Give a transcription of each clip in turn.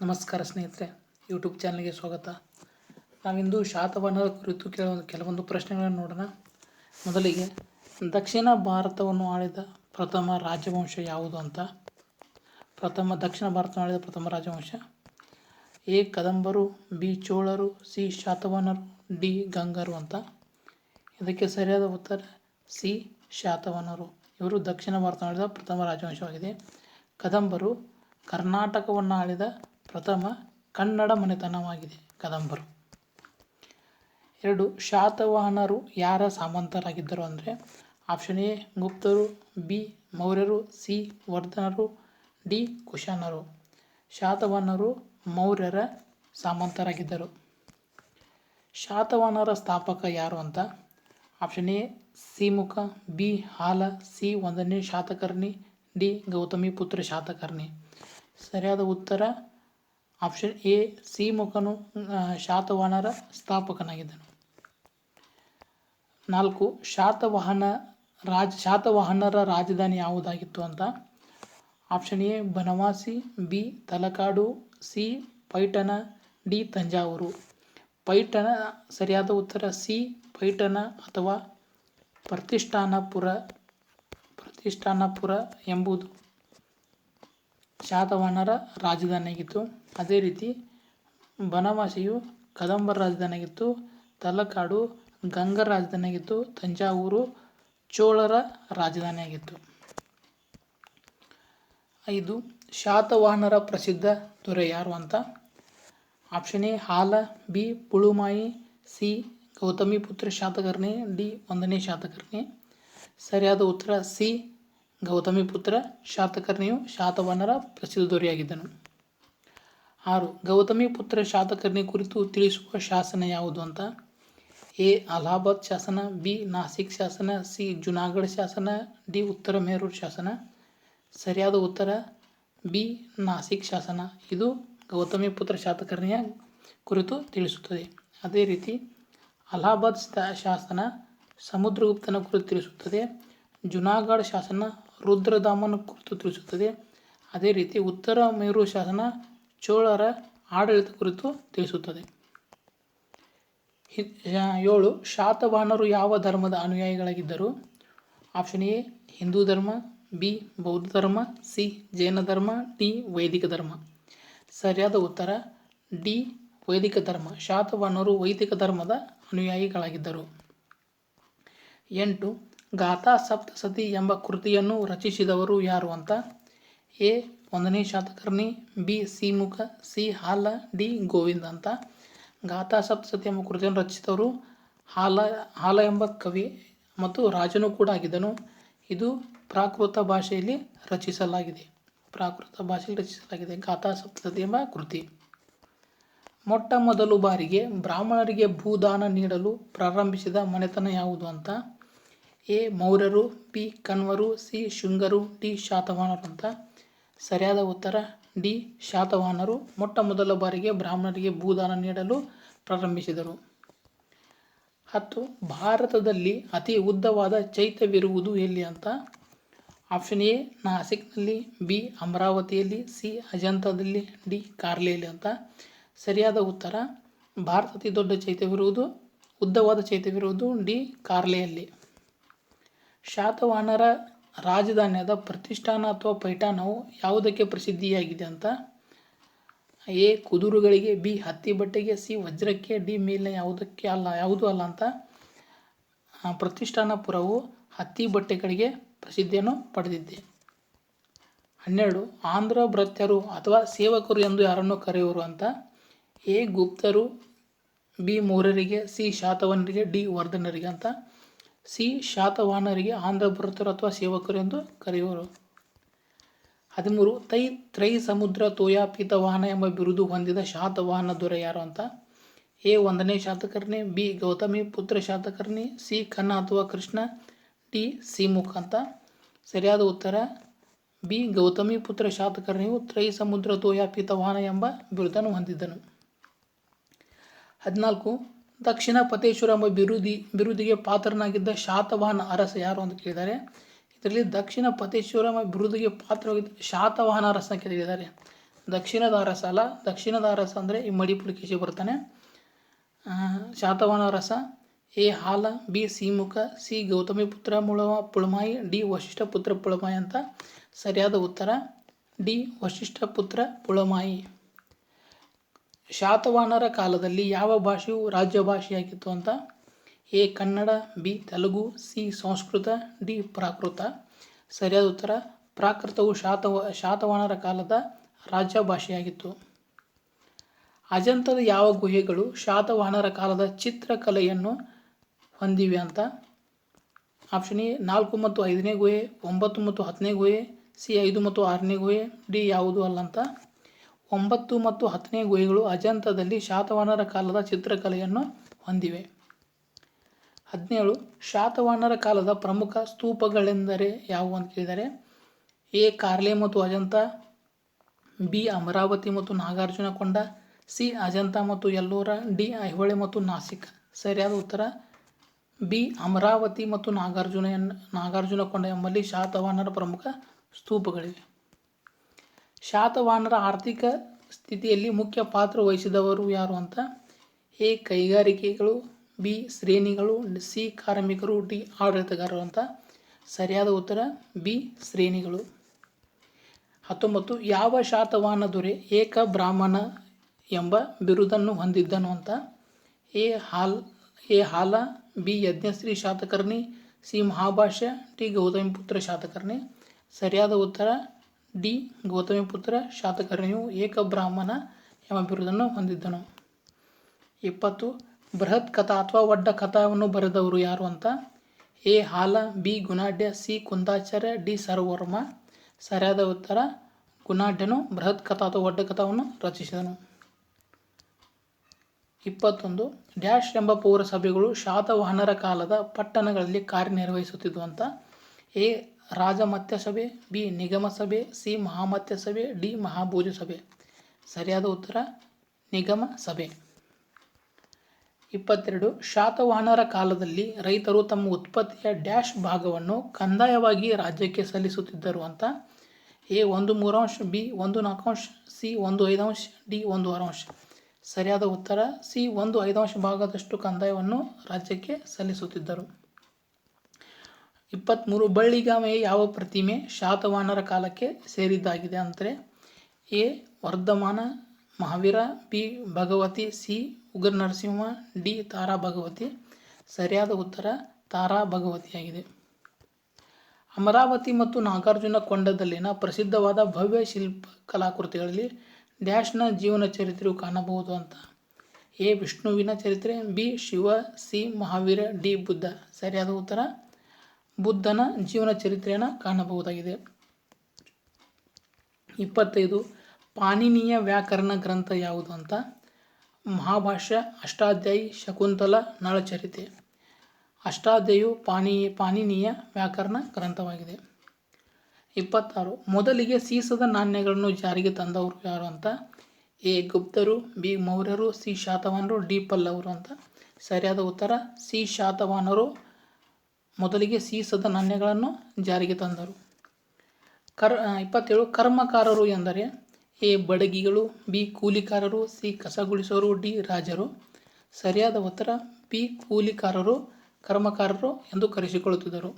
ನಮಸ್ಕಾರ ಸ್ನೇಹಿತರೆ ಯೂಟ್ಯೂಬ್ ಚಾನಲ್ಗೆ ಸ್ವಾಗತ. ನಾವಿಂದು ಶಾತವನರ ಕುರಿತು ಕೆಲವೊಂದು ಕೆಲವೊಂದು ಪ್ರಶ್ನೆಗಳನ್ನು ನೋಡೋಣ. ಮೊದಲಿಗೆ, ದಕ್ಷಿಣ ಭಾರತವನ್ನು ಆಳಿದ ಪ್ರಥಮ ರಾಜವಂಶ ಯಾವುದು ಅಂತ. ಪ್ರಥಮ ದಕ್ಷಿಣ ಭಾರತವನ್ನು ಆಳಿದ ಪ್ರಥಮ ರಾಜವಂಶ. ಎ. ಕದಂಬರು, ಬಿ. ಚೋಳರು, ಸಿ. ಶಾತವನರು ಡಿ. ಗಂಗರು ಅಂತ. ಇದಕ್ಕೆ ಸರಿಯಾದ ಉತ್ತರ, ಸಿ. ಶಾತವನರು ಇವರು ದಕ್ಷಿಣ ಭಾರತ ಆಳಿದ ಪ್ರಥಮ ರಾಜವಂಶವಾಗಿದೆ. ಕದಂಬರು ಕರ್ನಾಟಕವನ್ನು ಆಳಿದ ಪ್ರಥಮ ಕನ್ನಡ ಮನೆತನವಾಗಿದೆ, ಕದಂಬರು. ಎರಡು, ಶಾತವಾಹನರು ಯಾರ ಸಾಮಂತರಾಗಿದ್ದರು ಅಂದರೆ ಆಪ್ಷನ್ ಎ, ಗುಪ್ತರು, ಬಿ, ಮೌರ್ಯರು, ಸಿ, ವರ್ಧನರು, ಡಿ, ಕುಶಾನರು. ಶಾತವಾಹನರು ಮೌರ್ಯರ ಸಾಮಂತರಾಗಿದ್ದರು. ಶಾತವಾಹನರ ಸ್ಥಾಪಕ ಯಾರು ಅಂತ option A, Simukha, B, Hala, C, ಒಂದನೇ ಶಾತಕರ್ಣಿ, ಡಿ, ಗೌತಮಿ ಪುತ್ರ ಶಾತಕರ್ಣಿ. ಸರಿಯಾದ ಉತ್ತರ ಆಪ್ಷನ್ ಎ ಸಿಮುಖನು ಮುಖನು ಶಾತವಾಹನರ ಸ್ಥಾಪಕನಾಗಿದ್ದನು. ನಾಲ್ಕು, ಶಾತವಾಹನ ರಾಜ, ಶಾತವಾಹನರ ರಾಜಧಾನಿ ಯಾವುದಾಗಿತ್ತು ಅಂತ? Option A, Banavasi, B, Talakadu, C Paithan D, Thanjavur. Paithan ಸರಿಯಾದ ಉತ್ತರ, ಸಿ ಪೈಟನ ಅಥವಾ ಪ್ರತಿಷ್ಠಾನಪುರ ಪ್ರತಿಷ್ಠಾನಪುರ ಎಂಬುದು. ಶಾತವಾಹನರ ರಾಜಧಾನಿಯಾಗಿತ್ತು. ಅದೇ ರೀತಿ ಬನವಾಸಿಯು ಕದಂಬರ ರಾಜಧಾನಿಯಾಗಿತ್ತು. ತಲಕಾಡು ಗಂಗರ ರಾಜಧಾನಿಯಾಗಿತ್ತು. ತಂಜಾವೂರು ಚೋಳರ ರಾಜಧಾನಿಯಾಗಿತ್ತು. ಐದು, ಶಾತವಾಹನರ ಪ್ರಸಿದ್ಧ ದೊರೆ ಯಾರು ಅಂತ? Option A, Hala, B, Pulumayi, C, Gautamiputra Satakarni, D, ಒಂದನೇ ಶಾತಕರ್ಣಿ. ಸರಿಯಾದ ಉತ್ತರ, ಸಿ ಗೌತಮಿ ಪುತ್ರ, ಶಾತಕರ್ಣಿಯು ಶಾತವನರ ಪ್ರಸಿದ್ಧ ದೊರೆಯಾಗಿದ್ದನು. ಆರು, ಗೌತಮಿ ಪುತ್ರ, ಶಾತಕರ್ಣಿ ಕುರಿತು ತಿಳಿಸುವ ಶಾಸನ ಯಾವುದು ಅಂತ? ಎ, ಅಲಹಾಬಾದ್ ಶಾಸನ, ಬಿ, ನಾಸಿಕ್ ಶಾಸನ, ಸಿ, ಜುನಾಗಢ ಶಾಸನ, ಡಿ, ಉತ್ತರ ಮೇರೂರು ಶಾಸನ. ಸರಿಯಾದ ಉತ್ತರ? ಬಿ, ನಾಸಿಕ್ ಶಾಸನ. ಇದು ಗೌತಮಿ ಪುತ್ರ, ಶಾತಕರ್ಣಿಯ ಕುರಿತು ತಿಳಿಸುತ್ತದೆ. ಅದೇ ರೀತಿ, ಅಲಹಾಬಾದ್ ಶಾಸನ ಸಮುದ್ರಗುಪ್ತನ ಕುರಿತು ತಿಳಿಸುತ್ತದೆ. ಜುನಾಗಢ ಶಾಸನ ರುದ್ರದಾಮನ ಕುರಿತು ತಿಳಿಸುತ್ತದೆ. ಅದೇ ರೀತಿ ಉತ್ತರ ಮೇರು ಶಾಸನ ಚೋಳರ ಆಡಳಿತ ಕುರಿತು ತಿಳಿಸುತ್ತದೆ. ಏಳು, ಶಾತವಾಹನರು ಯಾವ ಧರ್ಮದ ಅನುಯಾಯಿಗಳಾಗಿದ್ದರು? ಆಪ್ಷನ್ ಎ, ಹಿಂದೂ ಧರ್ಮ, ಬಿ, ಬೌದ್ಧ ಧರ್ಮ, ಸಿ, ಜೈನ ಧರ್ಮ, ಡಿ, ವೈದಿಕ ಧರ್ಮ. ಸರಿಯಾದ ಉತ್ತರ, ಡಿ, ವೈದಿಕ ಧರ್ಮ. ಶಾತವಾಹನರು ವೈದಿಕ ಧರ್ಮದ ಅನುಯಾಯಿಗಳಾಗಿದ್ದರು. ಎಂಟು ಗಾಥಾ ಸಪ್ತಸತಿ ಎಂಬ ಕೃತಿಯನ್ನು ರಚಿಸಿದವರು ಯಾರು ಅಂತ? ಎ. ಒಂದನೇ Satakarni, B. Simukha C. Hala, D. Govinda ಅಂತ. ಗಾಥಾ ಸಪ್ತಸತಿ ಎಂಬ ಕೃತಿಯನ್ನು ರಚಿಸಿದವರು ಹಾಲ ಹಾಲ ಎಂಬ ಕವಿ ಮತ್ತು ರಾಜನು ಕೂಡ ಆಗಿದ್ದನು. ಇದು ಪ್ರಾಕೃತ ಭಾಷೆಯಲ್ಲಿ ರಚಿಸಲಾಗಿದೆ. ಪ್ರಾಕೃತ ಭಾಷೆಯಲ್ಲಿ ರಚಿಸಲಾಗಿದೆ ಗಾಥಾ ಸಪ್ತಸತಿ ಎಂಬ ಕೃತಿ. ಮೊಟ್ಟ ಮೊದಲು ಬಾರಿಗೆ ಬ್ರಾಹ್ಮಣರಿಗೆ ಭೂದಾನ ನೀಡಲು ಪ್ರಾರಂಭಿಸಿದ ಮನೆತನ ಯಾವುದು ಅಂತ? ಎ ಮೌರ್ಯರು ಬಿ ಕಣ್ವರು, ಸಿ ಶುಂಗರು, ಡಿ ಶಾತವಾಹನರು ಅಂತ ಸರಿಯಾದ ಉತ್ತರ. ಡಿ ಶಾತವಾಹನರು ಮೊಟ್ಟ ಮೊದಲ ಬಾರಿಗೆ ಬ್ರಾಹ್ಮಣರಿಗೆ ಭೂದಾನ ನೀಡಲು ಪ್ರಾರಂಭಿಸಿದರು. ಹತ್ತು, ಭಾರತದಲ್ಲಿ ಅತಿ ಉದ್ದವಾದ ಚೈತ್ಯವಿರುವುದು ಎಲ್ಲಿ ಅಂತ? ಆಪ್ಷನ್ ಎ, ನಾಸಿಕ್ನಲ್ಲಿ, ಬಿ, ಅಮರಾವತಿಯಲ್ಲಿ, ಸಿ, ಅಜಂತದಲ್ಲಿ, ಡಿ ಕಾರ್ಲೆಯಲ್ಲಿ ಅಂತ ಸರಿಯಾದ ಉತ್ತರ. ಭಾರತ ಅತಿ ದೊಡ್ಡ ಚೈತ್ಯವಿರುವುದು, ಉದ್ದವಾದ ಚೈತ್ಯವಿರುವುದು ಡಿ, ಕಾರ್ಲೆಯಲ್ಲಿ. ಶಾತವಾಹನರ ರಾಜಧಾನಿಯಾದ ಪ್ರತಿಷ್ಠಾನ ಅಥವಾ ಪೈಠಾನವು ಯಾವುದಕ್ಕೆ ಪ್ರಸಿದ್ಧಿಯಾಗಿದೆ ಅಂತ? ಎ. ಕುದುರುಗಳಿಗೆ, ಬಿ. ಹತ್ತಿ ಬಟ್ಟೆಗೆ, ಸಿ. ವಜ್ರಕ್ಕೆ, ಡಿ. ಮೇಲೆ ಯಾವುದಕ್ಕೆ ಅಲ್ಲ, ಯಾವುದೂ ಅಲ್ಲ ಅಂತ? ಪ್ರತಿಷ್ಠಾನಪುರವು ಹತ್ತಿ ಬಟ್ಟೆಗಳಿಗೆ ಪ್ರಸಿದ್ಧಿಯನ್ನು ಪಡೆದಿದ್ದೆ ಹನ್ನೆರಡು, ಆಂಧ್ರ ಭ್ರತ್ಯರು ಅಥವಾ ಸೇವಕರು ಎಂದು ಯಾರನ್ನು ಕರೆಯುವರು ಅಂತ? ಎ. ಗುಪ್ತರು, ಬಿ. ಮೂರರಿಗೆ ಸಿ. ಶಾತವನರಿಗೆ, ಡಿ. ವರ್ಧನರಿಗೆ ಅಂತ? ಸಿ ಶಾತವಾಹನರಿಗೆ ಆಂಧ್ರ ಭೃತ್ಯರು ಅಥವಾ ಸೇವಕರು ಎಂದು ಕರೆಯುವರು. ಹದಿಮೂರು, ತೈ ತ್ರೈ ಸಮುದ್ರ ತೋಯಾಪೀತ ವಾಹನ ಎಂಬ ಬಿರುದು ಹೊಂದಿದ ಶಾತವಾಹನ ದೊರೆ ಯಾರು ಅಂತ? ಎ ಒಂದನೇ ಶಾತಕರ್ಣಿ, ಬಿ ಗೌತಮಿ, ಪುತ್ರ ಶಾತಕರ್ಣಿ, ಸಿ ಕನ್ನ ಅಥವಾ ಕೃಷ್ಣ, ಡಿ ಸಿಮುಖ ಅಂತ? ಸರಿಯಾದ ಉತ್ತರ, ಬಿ ಗೌತಮಿ, ಪುತ್ರ ಶಾತಕರ್ಣಿಯು ತ್ರೈ ಸಮುದ್ರ ತೋಯಾಪೀತ ವಾಹನ ಎಂಬ ಬಿರುದನ್ನು ಹೊಂದಿದ್ದನು. ಹದಿನಾಲ್ಕು ದಕ್ಷಿಣ ಪತೇಶ್ವರ ಎಂಬ ಬಿರುದಿ, ಬಿರುದಿಗೆ ಪಾತ್ರನಾಗಿದ್ದ ಶಾತವಾಹನ ಅರಸ ಯಾರು ಅಂತ ಕೇಳಿದ್ದಾರೆ. ಇದರಲ್ಲಿ ದಕ್ಷಿಣ ಪತೇಶ್ವರ ಎಂಬ ಬಿರುದಿಗೆ ಪಾತ್ರವಾಗಿದ್ದ ಶಾತವಾಹನ ಅರಸ ಅಂತ ಕೇಳಿದ್ದಾರೆ. ದಕ್ಷಿಣದ ಅರಸ ಅಲ್ಲ, ದಕ್ಷಿಣದ ಅರಸ ಅಂದರೆ ಈ ಮಡಿಪುರ ಕೇಶಿ ಬರ್ತಾನೆ. ಶಾತವಾಹನ ರಸ A Hala, B Simuka, C Gautami ಪುತ್ರ, ಮುಳವ ಪುಳಮಾಯಿ, ಡಿ ವಶಿಷ್ಠ ಪುತ್ರ ಪುಳಮಾಯಿ ಅಂತ ಸರಿಯಾದ ಉತ್ತರ. ಡಿ ವಶಿಷ್ಠ ಪುತ್ರ ಪುಳಮಾಯಿ. ಶಾತವಾಹನರ ಕಾಲದಲ್ಲಿ ಯಾವ ಭಾಷೆಯು ರಾಜ್ಯ ಭಾಷೆಯಾಗಿತ್ತು ಅಂತ? A. Kannada, B. Telugu, C. Sanskrit, D. Prakrit. ಸರಿಯಾದ ಉತ್ತರ, ಪ್ರಾಕೃತವು ಶಾತವ ಶಾತವಾಹನರ ಕಾಲದ ರಾಜ್ಯ ಭಾಷೆಯಾಗಿತ್ತು ಅಜಂತದ ಯಾವ ಗುಹೆಗಳು ಶಾತವಾಹನರ ಕಾಲದ ಚಿತ್ರಕಲೆಯನ್ನು ಹೊಂದಿವೆ ಅಂತ? ಆಪ್ಷನ್ ಎ, ನಾಲ್ಕು ಮತ್ತು ಐದನೇ ಗುಹೆ, ಒಂಬತ್ತು ಮತ್ತು ಹತ್ತನೇ ಗುಹೆ, ಸಿ, ಐದು ಮತ್ತು ಆರನೇ ಗುಹೆ, ಡಿ ಯಾವುದು ಅಲ್ಲ ಅಂತ? ಒಂಬತ್ತು ಮತ್ತು ಹತ್ತನೇ ಗುಹೆಗಳು ಅಜಂತದಲ್ಲಿ ಶಾತವಾಹನರ ಕಾಲದ ಚಿತ್ರಕಲೆಯನ್ನು ಹೊಂದಿವೆ. ಹದಿನೇಳು, ಶಾತವಾಹನರ ಕಾಲದ ಪ್ರಮುಖ ಸ್ತೂಪಗಳೆಂದರೆ ಯಾವುವು ಅಂತ ಕೇಳಿದರೆ, ಎ. ಕಾರ್ಲೆ ಮತ್ತು ಅಜಂತ, ಬಿ. ಅಮರಾವತಿ ಮತ್ತು ನಾಗಾರ್ಜುನ ಕೊಂಡ, ಸಿ. ಅಜಂತ ಮತ್ತು ಎಲ್ಲೋರ ಡಿ. ಐಹೊಳೆ ಮತ್ತು ನಾಸಿಕ್. ಸರಿಯಾದ ಉತ್ತರ, ಬಿ. ಅಮರಾವತಿ ಮತ್ತು ನಾಗಾರ್ಜುನ ನಾಗಾರ್ಜುನ ಕೊಂಡ ಎಂಬಲ್ಲಿ ಶಾತವಾಹನರ ಪ್ರಮುಖ ಸ್ತೂಪಗಳಿವೆ. ಶಾತವಾಹನರ ಆರ್ಥಿಕ ಸ್ಥಿತಿಯಲ್ಲಿ ಮುಖ್ಯ ಪಾತ್ರ ವಹಿಸಿದವರು ಯಾರು ಅಂತ? ಎ. ಕೈಗಾರಿಕೆಗಳು, ಬಿ. ಶ್ರೇಣಿಗಳು, ಸಿ. ಕಾರ್ಮಿಕರು, ಡಿ. ಆಡಳಿತಗಾರರು ಅಂತ ಸರಿಯಾದ ಉತ್ತರ ಬಿ. ಶ್ರೇಣಿಗಳು. ಹತ್ತೊಂಬತ್ತು, ಯಾವ ಶಾತವಾಹನ ದೊರೆ ಏಕ ಬ್ರಾಹ್ಮಣ ಎಂಬ ಬಿರುದನ್ನು ಹೊಂದಿದ್ದನು ಅಂತ? A. Hal, A. Hala, B. Yajnashri Satakarni, C. Mahabhashya D Gautamiputra Satakarni. ಸರಿಯಾದ ಉತ್ತರ ಡಿ ಗೌತಮಿಪುತ್ರ ಶಾತಕರ್ಣಿಯು ಏಕ ಬ್ರಾಹ್ಮಣ ಎಂಬ ಬಿರುದನ್ನು ಹೊಂದಿದ್ದನು. ಇಪ್ಪತ್ತು, ಬೃಹತ್ ಕಥಾ ಅಥವಾ ಒಡ್ಡ ಕಥಾವನ್ನು ಬರೆದವರು ಯಾರು ಅಂತ? A. Hala, B. Gunadhya, C. Kundacharya, D. Sharvavarma ಸರಿಯಾದ ಉತ್ತರ, ಗುಣಾಢ್ಯನು ಬೃಹತ್ ಕಥಾ ಅಥವಾ ಒಡ್ಡ ಕಥಾವನ್ನು ರಚಿಸಿದನು. ಇಪ್ಪತ್ತೊಂದು, ಡ್ಯಾಶ್ ಎಂಬ ಪೌರಸಭೆಗಳು ಶಾತವಾಹನರ ಕಾಲದ ಪಟ್ಟಣಗಳಲ್ಲಿ ಕಾರ್ಯನಿರ್ವಹಿಸುತ್ತಿದ್ವು ಅಂತ? ಎ. ರಾಜಮತ್ಯ ಸಭೆ, ಬಿ. ನಿಗಮ ಸಭೆ, ಸಿ. ಮಹಾಮತ್ಯ ಸಭೆ, ಡಿ. ಮಹಾಭೋಜ ಸಭೆ. ಸರಿಯಾದ ಉತ್ತರ, ನಿಗಮ ಸಭೆ. ಇಪ್ಪತ್ತೆರಡು, ಶಾತವಾಹನರ ಕಾಲದಲ್ಲಿ ರೈತರು ತಮ್ಮ ಉತ್ಪತ್ತಿಯ ಡ್ಯಾಶ್ ಭಾಗವನ್ನು ಕಂದಾಯವಾಗಿ ರಾಜ್ಯಕ್ಕೆ ಸಲ್ಲಿಸುತ್ತಿದ್ದರು ಅಂತ ಎ ಒಂದು ಮೂರಾಂಶ ಬಿ ಒಂದು ನಾಲ್ಕಾಂಶ ಸಿ ಒಂದು ಐದಾಂಶ ಡಿ ಒಂದು ಆರಾಂಶ ಸರಿಯಾದ ಉತ್ತರ, ಸಿ ಒಂದು ಐದಾಂಶ ಭಾಗದಷ್ಟು ಕಂದಾಯವನ್ನು ರಾಜ್ಯಕ್ಕೆ ಸಲ್ಲಿಸುತ್ತಿದ್ದರು. ಇಪ್ಪತ್ತ್ಮೂರು ಬಳ್ಳಿಗಾಮೆಯ ಯಾವ ಪ್ರತಿಮೆ ಶಾತವಾಹನರ ಕಾಲಕ್ಕೆ ಸೇರಿದ್ದಾಗಿದೆ ಅಂದರೆ A. Vardhamana, Mahavira, B. Bhagavati, C. Ugra Narasimha D. ತಾರಾ ಭಗವತಿ. ಸರಿಯಾದ ಉತ್ತರ ತಾರಾ ಭಗವತಿಯಾಗಿದೆ. ಅಮರಾವತಿ ಮತ್ತು ನಾಗಾರ್ಜುನ ಕೊಂಡದಲ್ಲಿನ ಪ್ರಸಿದ್ಧವಾದ ಭವ್ಯ ಶಿಲ್ಪ ಕಲಾಕೃತಿಗಳಲ್ಲಿ ಡ್ಯಾಶ್ನ ಜೀವನ ಚರಿತ್ರೆಯು ಕಾಣಬಹುದು ಅಂತ. ಎ. ವಿಷ್ಣುವಿನ ಚರಿತ್ರೆ, B. Shiva, C. Mahavira, D. Buddha. ಸರಿಯಾದ ಉತ್ತರ ಬುದ್ಧನ ಜೀವನ ಚರಿತ್ರೆಯನ್ನು ಕಾಣಬಹುದಾಗಿದೆ. ಇಪ್ಪತ್ತೈದು, ಪಾಣಿನಿಯ ವ್ಯಾಕರಣ ಗ್ರಂಥ ಯಾವುದು ಅಂತ? ಮಹಾಭಾಷ್ಯ, ಅಷ್ಟಾಧ್ಯಾಯಿ, ಶಕುಂತಲ, ನಳಚರಿತೆ. ಅಷ್ಟಾಧ್ಯಾಯು ಪಾಣಿ, ಪಾಣಿನಿಯ ವ್ಯಾಕರಣ ಗ್ರಂಥವಾಗಿದೆ. ಇಪ್ಪತ್ತಾರು, ಮೊದಲಿಗೆ ಸೀಸದ ನಾಣ್ಯಗಳನ್ನು ಜಾರಿಗೆ ತಂದವರು ಯಾರು ಅಂತ? ಎ. ಗುಪ್ತರು, ಬಿ. ಮೌರ್ಯರು, ಸಿ. ಶಾತವಾನರು, ಡಿ. ಪಲ್ಲವರು ಅಂತ. ಸರಿಯಾದ ಉತ್ತರ, ಸಿ. ಶಾತವಾಹನರು ಮೊದಲಿಗೆ ಸೀಸದ ನಾಣ್ಯಗಳನ್ನು ಜಾರಿಗೆ ತಂದರು. ಕರ್ ಇಪ್ಪತ್ತೇಳು ಕರ್ಮಕಾರರು ಎಂದರೆ ಎ, ಬಡಗಿಗಳು, ಬಿ, ಕೂಲಿಕಾರರು, ಸಿ, ಕಸಗುಳಿಸೋರು, ಡಿ, ರಾಜರು. ಸರಿಯಾದ ಉತ್ತರ ಬಿ ಕೂಲಿಕಾರರು, ಕರ್ಮಕಾರರು ಎಂದು ಕರೆಸಿಕೊಳ್ಳುತ್ತಿದ್ದರು.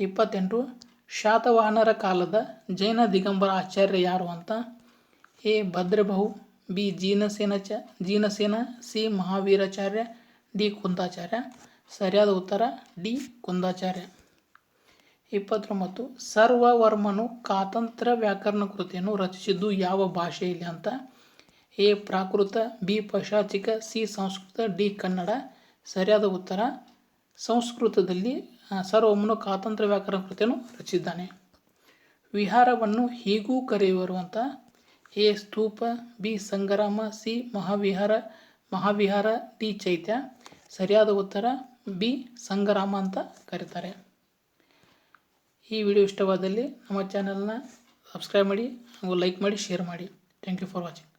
ಇಪ್ಪತ್ತೆಂಟು, ಶಾತವಾಹನರ ಕಾಲದ ಜೈನ ದಿಗಂಬರ ಆಚಾರ್ಯ ಯಾರು ಅಂತ? ಎ, ಭದ್ರಬಹು, ಬಿ ಜೀನಸೇನ ಚ ಜೀನಸೇನ, ಸಿ, ಮಹಾವೀರಾಚಾರ್ಯ, ಡಿ, ಕುಂದಾಚಾರ್ಯ. ಸರಿಯಾದ ಉತ್ತರ ಡಿ. ಕುಂದಾಚಾರ್ಯ. ಇಪ್ಪತ್ತೊಂಬತ್ತು. ಸರ್ವವರ್ಮನು ಕಾತಂತ್ರ ವ್ಯಾಕರಣ ಕೃತಿಯನ್ನು ರಚಿಸಿದ್ದು ಯಾವ ಭಾಷೆಯಲ್ಲಿ ಅಂತ? A. Prakrit, B. Paishachika C. Sanskrit, D. Kannada. ಸರಿಯಾದ ಉತ್ತರ ಸಂಸ್ಕೃತದಲ್ಲಿ ಸರ್ವಮನು ಕಾತಂತ್ರ ವ್ಯಾಕರಣ ಕೃತಿಯನ್ನು ರಚಿಸಿದ್ದಾನೆ ವಿಹಾರವನ್ನು ಹೀಗೂ ಕರೆಯುವರು ಅಂತ? A. Stupa, B. Sangharama, C. Mahavihara mahavihara, D. Chaitya. ಸರಿಯಾದ ಉತ್ತರ ಬಿ ಸಂಗರಾಮ ಅಂತ ಕರೀತಾರೆ. ಈ ವಿಡಿಯೋ ಇಷ್ಟವಾದಲ್ಲಿ ನಮ್ಮ ಚಾನಲ್ನ ಸಬ್ಸ್ಕ್ರೈಬ್ ಮಾಡಿ ಹಾಗೂ ಲೈಕ್ ಮಾಡಿ, ಶೇರ್ ಮಾಡಿ. Thank you for watching